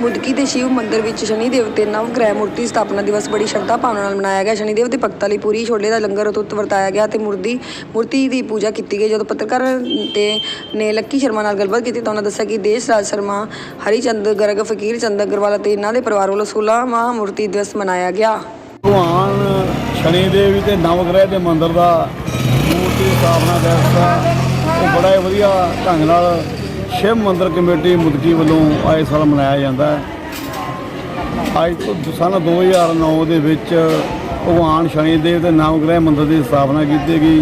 ਮੁਦਕੀ ਦੇ ਸ਼ਿਵ ਮੰਦਿਰ ਵਿੱਚ ਸ਼ਨੀ ਦੇਵਤੇ ਨਵ ਗ੍ਰਹਿ ਮੂਰਤੀ ਸਥਾਪਨਾ ਦਿਵਸ ਬੜੀ ਸ਼ਰਧਾ ਭਾਵਨਾ ਨਾਲ ਮਨਾਇਆ ਗਿਆ। ਸ਼ਨੀ ਦੇਵ ਦੇ ਭਗਤਾਂ ਲਈ ਪੂਰੀ ਛੋਲੇ ਦਾ ਲੰਗਰ ਉਤਤ ਵਰਤਾਇਆ ਗਿਆ ਤੇ ਮੂਰਤੀ ਮੂਰਤੀ ਦੀ ਪੂਜਾ ਕੀਤੀ ਗਈ। ਜਦੋਂ ਪੱਤਰਕਾਰ ਤੇ ਨੇ ਲੱਕੀ ਸ਼ਰਮਾ ਨਾਲ ਗੱਲਬਾਤ ਕੀਤੀ ਤਾਂ ਉਹਨਾਂ ਦੱਸਿਆ ਕਿ ਦੇਸ਼ ਰਾਜ ਸ਼ਰਮਾ, ਹਰੀਚੰਦ, ਗਰਗ, ਫਕੀਰ ਚੰਦ ਅਗਰਵਾਲ ਅਤੇ ਇਹਨਾਂ ਦੇ ਪਰਿਵਾਰ ਵੱਲੋਂ 16ਵਾਂ ਮੂਰਤੀ ਦਿਵਸ ਮਨਾਇਆ ਗਿਆ। ਭਗਵਾਨ ਸ਼ਨੀ ਦੇਵ ਤੇ ਨਵਗ੍ਰਹਿ ਦੇ ਮੰਦਿਰ ਦਾ ਮੂਰਤੀ ਸਥਾਪਨਾ ਦਿਵਸ ਆ ਉਹ ਬੜਾ ਵਧੀਆ ਢੰਗ ਨਾਲ ਸ਼ਿਵ ਮੰਦਰ ਕਮੇਟੀ ਮੁਦਕੀ ਵੱਲੋਂ ਆਏ ਸਾਲ ਮਨਾਇਆ ਜਾਂਦਾ ਹੈ। ਅੱਜ ਤੋਂ ਸਨ 2009 ਦੇ ਵਿੱਚ ਭਗਵਾਨ ਸ਼ਨੀ ਦੇਵ ਦੇ ਨਵਗ੍ਰਹਿ ਮੰਦਰ ਦੀ ਸਥਾਪਨਾ ਕੀਤੀ ਗਈ।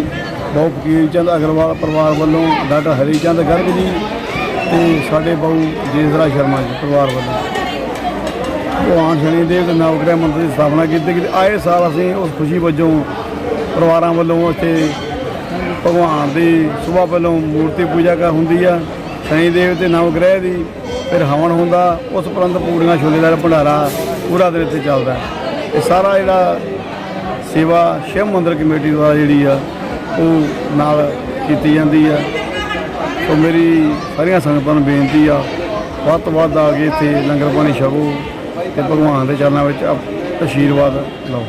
ਬਹੁਤ ਫਕੀਰ ਚੰਦ ਅਗਰਵਾਲ ਪਰਿਵਾਰ ਵੱਲੋਂ ਡਾਕਟਰ ਹਰੀ ਚੰਦ ਗਰਗ ਜੀ ਤੇ ਸਾਡੇ ਬਹੁ ਜੇਸਰਾ ਸ਼ਰਮਾ ਜੀ ਪਰਿਵਾਰ ਵੱਲੋਂ। ਭਗਵਾਨ ਸ਼ਨੀ ਦੇਵ ਦੇ ਨਵਗ੍ਰਹਿ ਮੰਦਰ ਦੀ ਸਥਾਪਨਾ ਕੀਤੀ ਗਈ। ਆਏ ਸਾਲ ਅਸੀਂ ਉਸ ਖੁਸ਼ੀ ਵਜੋਂ ਪਰਿਵਾਰਾਂ ਵੱਲੋਂ ਉੱਥੇ ਭਗਵਾਨ ਦੀ ਸੁਬਾਹ ਵੱਲੋਂ ਮੂਰਤੀ ਪੂਜਾ ਕਰ ਹੁੰਦੀ ਆ। ਸ਼ਨੀ ਦੇਵ ਤੇ ਨਵਗ੍ਰਹਿ ਦੀ ਫਿਰ ਹਵਨ ਹੁੰਦਾ, ਉਸ ਉਪਰੰਤ ਪੂੜੀਆਂ ਛੋਲੇ ਦਾ ਭੰਡਾਰਾ ਪੂਰਾ ਦਿਨ ਇੱਥੇ ਚੱਲਦਾ ਇਹ ਸਾਰਾ ਜਿਹੜਾ ਸੇਵਾ ਸ਼ਿਵ ਮੰਦਰ ਕਮੇਟੀ ਦੁਆਰਾ ਜਿਹੜੀ ਆ, ਉਹ ਨਾਲ ਕੀਤੀ ਜਾਂਦੀ ਆ। ਸੋ ਮੇਰੀ ਸਾਰੀਆਂ ਸੰਗਤਾਂ ਨੂੰ ਬੇਨਤੀ ਆ, ਵੱਧ ਤੋਂ ਵੱਧ ਆ ਕੇ ਇੱਥੇ ਲੰਗਰ ਪਾਣੀ ਛਕੋ ਤੇ ਭਗਵਾਨ ਦੇ ਚਰਨਾਂ ਵਿੱਚ ਆਸ਼ੀਰਵਾਦ ਲਓ।